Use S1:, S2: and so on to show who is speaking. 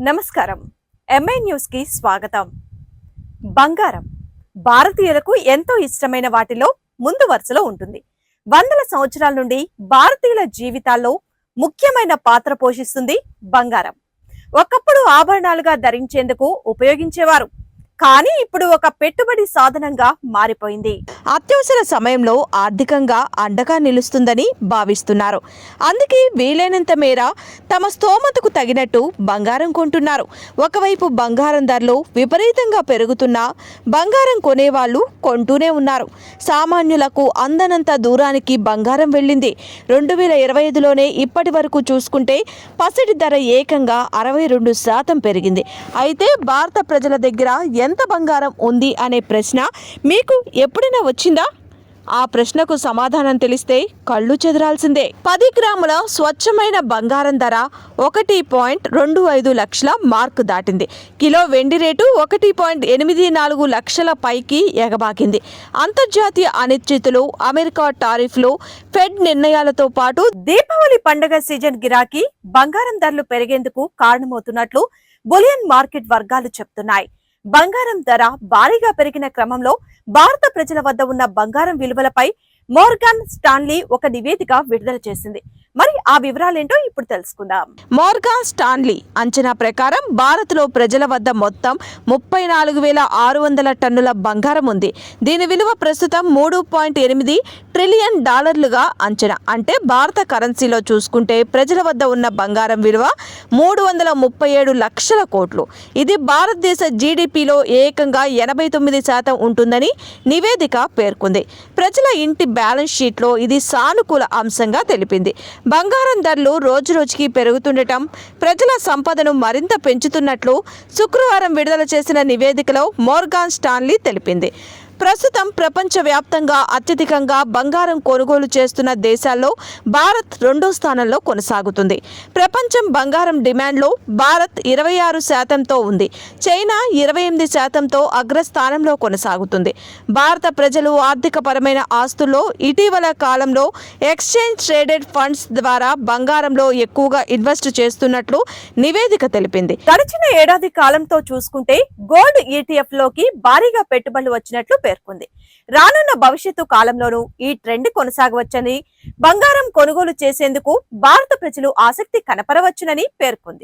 S1: నమస్కారం. ఎంఐ న్యూస్కి స్వాగతం. బంగారం. భారతీయులకు ఎంతో ఇష్టమైన వాటిలో ముందు వరుసలో ఉంటుంది. వందల సంవత్సరాల నుండి భారతీయుల జీవితాల్లో ముఖ్యమైన పాత్ర పోషిస్తుంది బంగారం. ఒకప్పుడు ఆభరణాలుగా ధరించేందుకు ఉపయోగించేవారు కానీ ఇప్పుడు ఒక పెట్టుబడి సాధనంగా మారిపోయింది. అత్యవసర సమయంలో ఆర్థికంగా అండగా నిలుస్తుందని భావిస్తున్నారు. అందుకే వీలైనంత మేర తమ స్తోమతకు తగినట్టు బంగారం కొంటున్నారు. ఒకవైపు బంగారం ధరలు విపరీతంగా పెరుగుతున్నా బంగారం కొనేవాళ్ళు కొంటూనే ఉన్నారు. సామాన్యులకు అందనంత దూరానికి బంగారం వెళ్ళింది. రెండు వేల ఇరవై ఐదులోనే ఇప్పటి వరకు చూసుకుంటే పసిడి ధర ఏకంగా అరవై రెండు శాతం పెరిగింది. అయితే భారత ప్రజల దగ్గర ఎంత బంగారం ఉంది అనే ప్రశ్న మీకు ఎప్పుడైనా వచ్చిందా? ఆ ప్రశ్నకు సమాధానం తెలిస్తే కళ్ళు చెదరాల్సిందే. పది గ్రాముల స్వచ్ఛమైన బంగారం ధర ఒకటి పాయింట్ రెండు ఐదు లక్షల మార్క్ దాటింది. కిలో వెండి రేటు ఒకటి పాయింట్ ఎనిమిది నాలుగు లక్షల పైకి ఎగబాకింది. అంతర్జాతీయ అనిశ్చితులు అమెరికా టారిఫ్లు ఫెడ్ నిర్ణయాలతో పాటు దీపావళి పండుగ సీజన్ గిరాకీ బంగారం ధరలు పెరిగేందుకు కారణమవుతున్నట్లు బులియన్ మార్కెట్ వర్గాలు చెప్తున్నాయి. బంగారం ధర భారీగా పెరిగిన క్రమంలో భారత ప్రజల వద్ద ఉన్న బంగారం విలువలపై మోర్గాన్ స్టాన్లీ ఒక నివేదిక విడుదల చేసింది. మరి ఆ వివరాలేంటో ఇప్పుడు తెలుసుకుందాం. మోర్గాన్ స్టాన్లీ అంచనా ప్రకారం భారత్లో ప్రజల వద్ద మొత్తం ముప్పై నాలుగు వేల ఆరు వందల టన్నుల బంగారం ఉంది. దీని విలువ ప్రస్తుతం మూడు పాయింట్ ఎనిమిది ట్రిలియన్ డాలర్లుగా అంచనా. అంటే భారత కరెన్సీలో చూసుకుంటే ప్రజల వద్ద ఉన్న బంగారం విలువ మూడు వందల ముప్పై ఏడు లక్షల కోట్లు. ఇది భారతదేశ జీడిపిలో ఏకంగా ఎనభై తొమ్మిది శాతం ఉంటుందని నివేదిక పేర్కొంది. ప్రజల ఇంటి బ్యాలెన్స్ షీట్లో ఇది సానుకూల అంశంగా తెలిపింది. బంగారం ధరలు రోజురోజుకి పెరుగుతుండటం ప్రజల సంపదను మరింత పెంచుతున్నట్లు శుక్రవారం విడుదల చేసిన నివేదికలో మోర్గాన్ స్టాన్లీ తెలిపింది. ప్రస్తుతం ప్రపంచవ్యాప్తంగా అత్యధికంగా బంగారం కొనుగోలు చేస్తున్న దేశాల్లో భారత్ రెండో స్థానంలో కొనసాగుతుంది. ప్రపంచం బంగారం డిమాండ్లో భారత్ ఇరవై ఆరు శాతంతో ఉంది. చైనా ఇరవై ఎనిమిది శాతంతో అగ్రస్థానంలో కొనసాగుతుంది. భారత ప్రజలు ఆర్థికపరమైన ఆస్తుల్లో ఇటీవల కాలంలో ఎక్స్చేంజ్ ట్రేడెడ్ ఫండ్స్ ద్వారా బంగారంలో ఎక్కువగా ఇన్వెస్ట్ చేస్తున్నట్లు నివేదిక తెలిపింది. గడిచిన ఏడాది కాలంతో చూసుకుంటే గోల్డ్ ఈటీఎఫ్లోకి భారీగా పెట్టుబడులు వచ్చినట్లు పేర్కొంది. రానున్న భవిష్యత్తు కాలంలోనూ ఈ ట్రెండ్ కొనసాగవచ్చని బంగారం కొనుగోలు చేసేందుకు భారత ప్రజలు ఆసక్తి కనపరవచ్చునని పేర్కొంది.